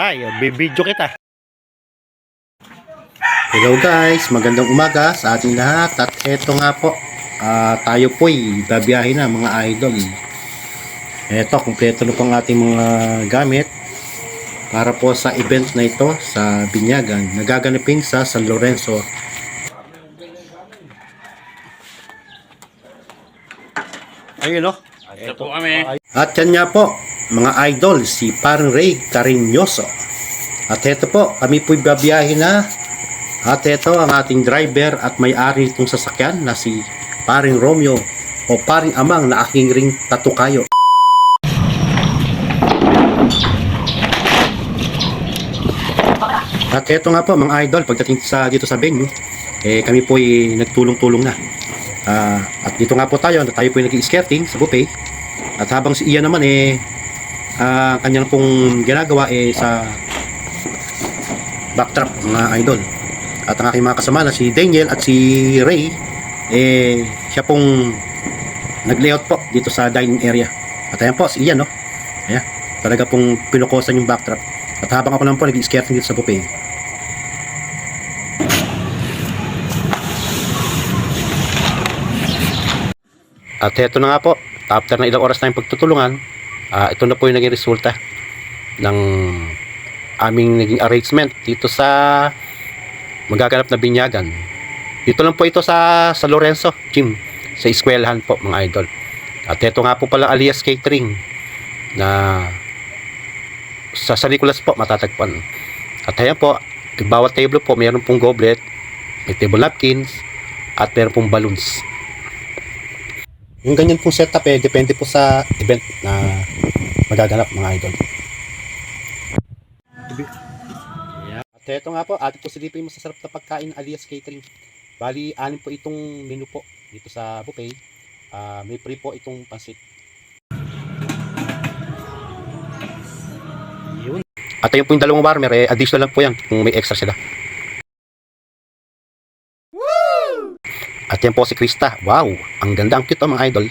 Tay, bibidyo kita. Hello guys, magandang umaga sa ating lahat at eto nga po, ah, tayo po'y babiyahin na mga idol. Eto, kumpleto na po ang ating mga gamit para po sa event na ito sa Binyagan, nagaganapin sa San Lorenzo. Ayun no. Ito po kami. At yan nga po, mga idol, si Parang Ray Cariñoso. At eto po, kami po'y babiyahin na at ito ang ating driver at may-ari nitong sasakyan na si Paring Romeo o Paring Amang na aking ring tatukayo. At ito nga po mga idol, pagdating sa dito sa venue, eh kami po ay nagtulong-tulong na. Ah, at dito nga po tayo, tayo po ay nag-skirting sa buffet. At habang si Ian naman eh ah, kanyang pong ginagawa eh sa backtrap mga idol. At ang aking mga kasama na si Daniel at si Ray, eh, siya pong nag-layout po dito sa dining area. At ayan po, si Ian, no? Ayan, talaga pong pinukosan yung backdrop. At habang ako naman po nag-skirting dito sa buffet. At eto na nga po, after na ilang oras na yung pagtutulungan, ah, ito na po yung naging resulta ng aming naging arrangement dito sa magaganap na binyagan. Dito lang po ito sa sa Lorenzo Gym sa eskwelahan po mga idol. At ito nga po pala alias catering na sa San Nicolas po matatagpuan. At ayan po, bawat table po mayroon pong goblet, may table napkins, at mayroon pong balloons. Yung ganyan pong setup eh, depende po sa event na magaganap mga idol. At ito nga po, atin po silipin mo sa sarap na pagkain alias catering. Bali, anin po itong menu po dito sa buffet. Ah, may free po itong pansit. Yun. At ayun po yung dalawang warmer, eh, additional lang po yan kung may extra sila. At yan po si Krista. Wow, ang ganda, ang cute oh, mga idol.